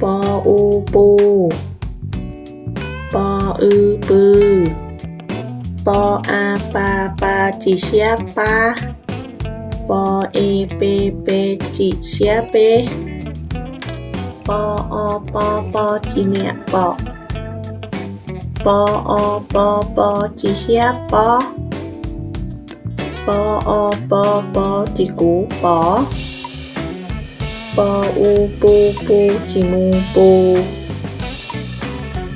ปอป้าปออาปาปาจีดูป้าปออาปาปอเอเปปออีปีปออปอปออูปู ปออือปือ ปออาปาปาจิเชียปาปอเอเปเปจิเชียเป ปออปอปอจิเนียปอปออปอปอจิเชียปอปออปอปอจิกูปอ ปออูปูปูจิมูปู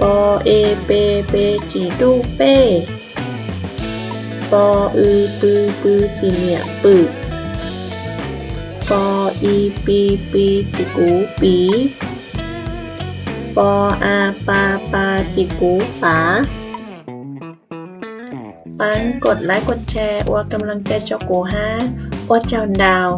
ปอเอเปเปจิดูเป้ปออือปือปือจิเนียปึปออีปีปีจิกูปีปออาปาปาจิกูปาปันกดไลค์กดแชร์อัวกำลังใจเจ้ากูฮะอัวเจ้าดาว